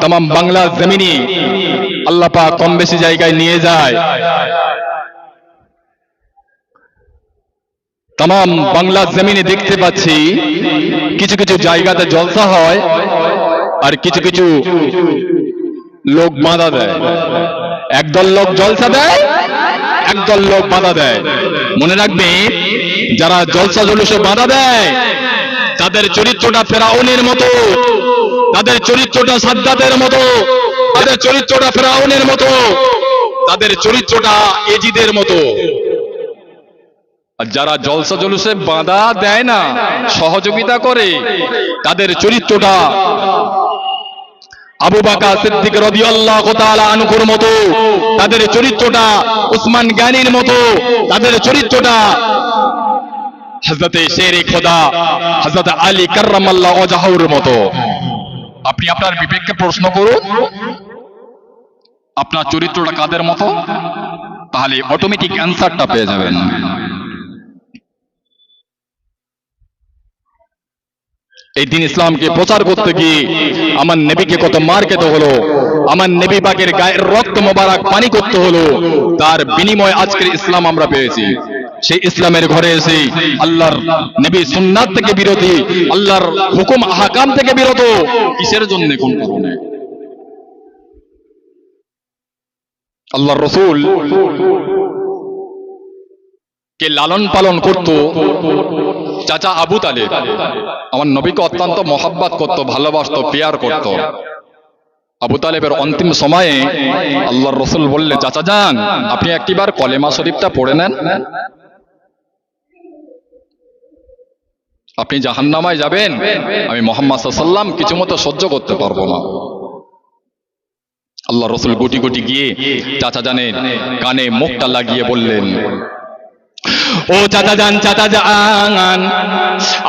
তাম বাংলা জমিনি আল্লাহ পাক কম বেশি জায়গায় নিয়ে যায়। তাম বাংলা জমিনে দেখতে পাচ্ছি, কিছু কিছু জায়গাতে জলসা হয় আর কিছু কিছু লোক বাঁধা দেয়। একদল লোক জলসা দেয়, একদল লোক বাধা দেয়। মনে রাখবে, যারা জলসা জলুসে বাধা দেয়, তাদের চরিত্রটা ফেরাউনের মতো। তাদের চরিত্রটা সাদ্দাতের মতো, তাদের চরিত্রটা ফেরাউনের মতো, তাদের চরিত্রটা এজিদের মতো। যারা জলসা জলুসে বাঁধা দেয় না, সহযোগিতা করে, তাদের চরিত্রটা আবু বাকা সিদ্দিক তাআলা আনহুর মতো, তাদের চরিত্রটা উসমান গানির মতো, তাদের চরিত্রটা হযরতে শেরে খোদা হযরত আলী কাররামাল্লাহু ওয়াজহাউর মতো। আপনি আপনার বিবেককে প্রশ্ন করুন, আপনার চরিত্রটা কাদের মতো? তাহলে অটোমেটিক অ্যান্সারটা পেয়ে যাবেন। এই দিন ইসলামকে প্রচার করতে গিয়ে আমার নেবিকে কত মার খেতে হলো, আমার নেবি বাগের গায়ের রক্ত মোবারক পানি করতে হলো, তার বিনিময় আজকের ইসলাম আমরা পেয়েছি। সেই ইসলামের ঘরে এসে আল্লাহর নবী সুন্নাত থেকে বিরতি, আল্লাহর হুকুম হাকাম থেকে বিরত। কিসের জন্য কোন কারণে? আল্লাহর রসুল কে লালন পালন করত চাচা আবু তালেব। আমার নবীকে অত্যন্ত মহাব্বাত করত, ভালোবাসতো পেয়ার করত। আবু তালেবের অন্তিম সময়ে আল্লাহর রসুল বললে, চাচা যান, আপনি একটিবার কলেমা শরীফটা পড়ে নেন। আপনি জাহান্নামায় যাবেন, আমি মোহাম্মদ সাল্লাম কিছু মতো সহ্য করতে পারব না। আল্লাহ রসুল গুটি গুটি গিয়ে চাচা জানে কানে মুখটা লাগিয়ে বললেন, ও চাচা যান চাচা যান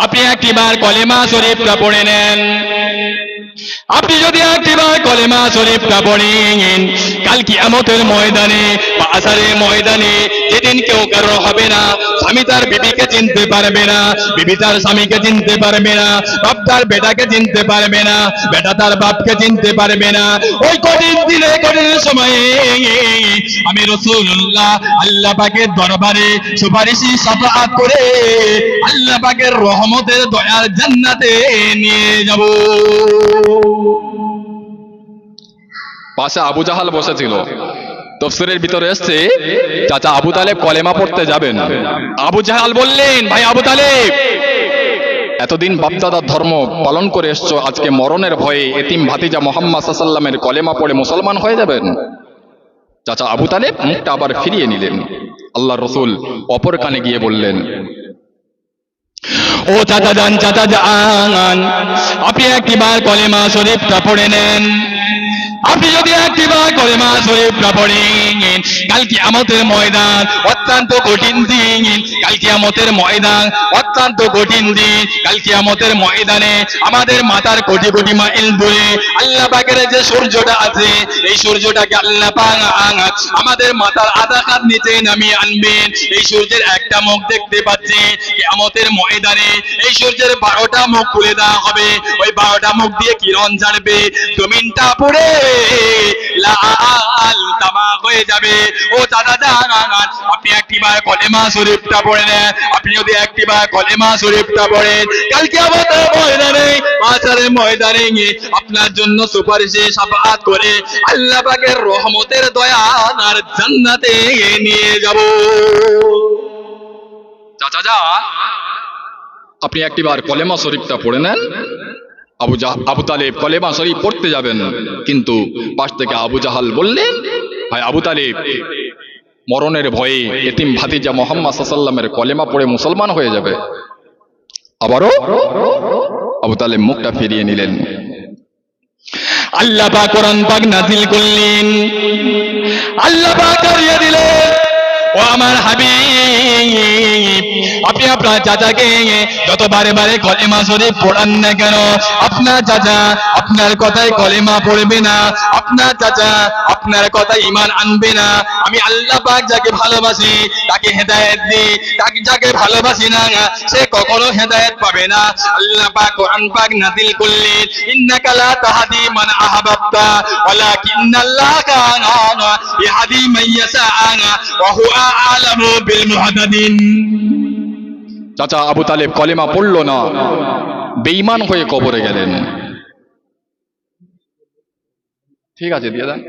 আপনি একটিবার কলেমা শরীফটা পড়ে নেন। আপনি যদি একটিবার কলেমা শরীফটা পড়েন, কাল কিয়ামতের ময়দানে বা আসারের ময়দানে যেদিন কেউ কারও হবে না, স্বামী তার বিবিকে চিনতে পারবে না, বিবি তার স্বামীকে চিনতে পারবে না, বাপ তার বেটাকে চিনতে পারবে না, বেটা তার বাপকে চিনতে পারবে না। ওই কঠিন দিনে, কঠিন সময়ে আমি রসুল্লাহ আল্লাহ পাকের দরবারে সুপারিশি সাফাত করে পাকের রহমতের দয়ার জান্নাতে নিয়ে যাব। পাশে আবু জাহাল বসেছিল। তফসিরের ভিতরে এসছে, চাচা আবু তালেব কলেমা পড়তে যাবেন। আবু জাহাল বললেন, ভাই আবু তালেব, এতদিন বাপদাদার ধর্ম পালন করে এসছো, আজকে মরণের ভয়ে এতিম ভাতিজা মোহাম্মদ সাল্লামের কলেমা পড়ে মুসলমান হয়ে যাবেন? চাচা আবু তালেব মুখটা আবার ফিরিয়ে নিলেন। আল্লাহ রসুল অপর কানে গিয়ে বললেন ও চাচা যান চাচা যান আপনি একটিবার কলেমা শরীফটা পড়ে নেন। আপনি যদি একটিবার কলেমা শরীফটা পড়েন কাল কিয়ামতের ময়দান অত্যন্ত কঠিন দিন। কাল কিয়ামতের ময়দান অত্যন্ত কঠিন দিন। কাল কিয়ামতের ময়দানে আমাদের মাথার কোটি কোটি মাইল দূরে আল্লাহ পাকের যে সূর্যটা আছে, এই সূর্যটাকে আল্লাহ আমাদের মাথার আধা কাত নিচে নামিয়ে আনবেন। এই সূর্যের একটা মুখ দেখতে পাচ্ছি, কিয়ামতের ময়দানে এই সূর্যের বারোটা মুখ খুলে দেওয়া হবে। ওই বারোটা মুখ দিয়ে কিরণ ছাড়বে জমিনটা পড়ে লাল তামা হয়ে যাবে। ও দাদা আপনি কলেমা শরীফটা নেন আপনি যদি কলেমা শরীফটা পড়েন, কালকে ময়দানে ময়দানে আপনার জন্য সুপারিশে সাফাত করে আল্লাহ পাকের রহমতের দয়া আর জান্নাতে নিয়ে যাব। চাচা যা আপনি একটিবার কলেমা শরীফটা পড়ে নেন। আবু আবু তালেব কলেমা শরীফ পড়তে যাবেন। কিন্তু পাশ থেকে আবু জাহাল বললেন, ভাই আবু তালেব, মরণের ভয়ে এতিম ভাতিজা মোহাম্মদ সাল্লামের কলেমা পড়ে মুসলমান হয়ে যাবে। আবারও আবু তালেব মুখটা ফিরিয়ে নিলেন। আল্লাহ কোরআন পাক নাজিল করলেন। আল্লাহ করিয়ে দিলেন। ও আমার হাবিব আপনি আপনার চাচাকে যত বারে বারে কলেমা শরীফ পড়ান না কেন আপনার চাচা আপনার কথায় কলেমা পড়বে না আপনার চাচা আপনার কথায় ইমান আনবে না আমি আল্লাহ পাক যাকে ভালোবাসি তাকে হেদায়েত দিই তাকে যাকে ভালোবাসি না সে কখনো হেদায়েত পাবে না আল্লাহ পাক কোরআন পাক নাযিল করলেন ইন্নাকা লা তাহদি মান আহবাবতা ওয়ালাকিন্নাল্লাহ কানা ইয়াহদি মান ইয়াশা ওয়া হুয়া আ'লামু বিল মুহতাদিন চাচা আবু তালেব কলেমা পড়ল না বেইমান হয়ে কবরে গেলেন। ঠিক আছে দিয়ে দেন।